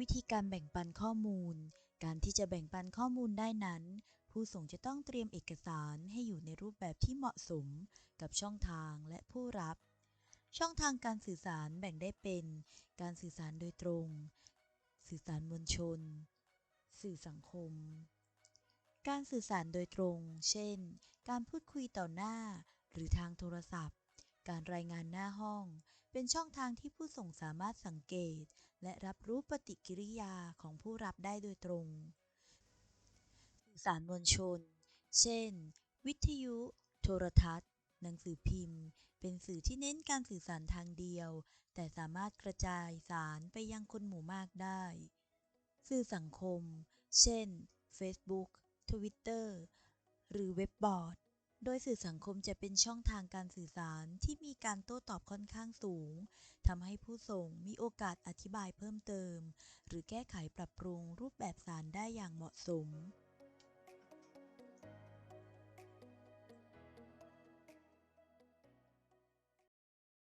วิธีการแบ่งปันข้อมูล การที่จะแบ่งปันข้อมูลได้นั้น ผู้ส่งจะต้องเตรียมเอกสารให้อยู่ในรูปแบบที่เหมาะสม กับช่องทางและผู้รับ ช่องทางการสื่อสารแบ่งได้เป็น การสื่อสารโดยตรง สื่อสารมวลชน สื่อสังคม การสื่อสารโดยตรง เช่น การพูดคุยต่อหน้า หรือทางโทรศัพท์ การรายงานหน้าห้อง เป็นช่องทางที่ผู้ส่งสามารถสังเกต และรับรู้ปฏิกิริยาของผู้รับได้โดยตรงสื่อสารมวลชน เช่น วิทยุ โทรทัศน์ หนังสือพิมพ์ เป็นสื่อที่เน้นการสื่อสารทางเดียว แต่สามารถกระจายสารไปยังคนหมู่มากได้ สื่อสังคม เช่น Facebook Twitter หรือเว็บบอร์ด โดยสื่อสังคมจะเป็นช่องทางการสื่อสารที่มีการโต้ตอบค่อนข้างสูงทำให้ผู้ส่งมีโอกาสอธิบายเพิ่มเติม หรือแก้ไขปรับปรุงรูปแบบสารได้อย่างเหมาะสม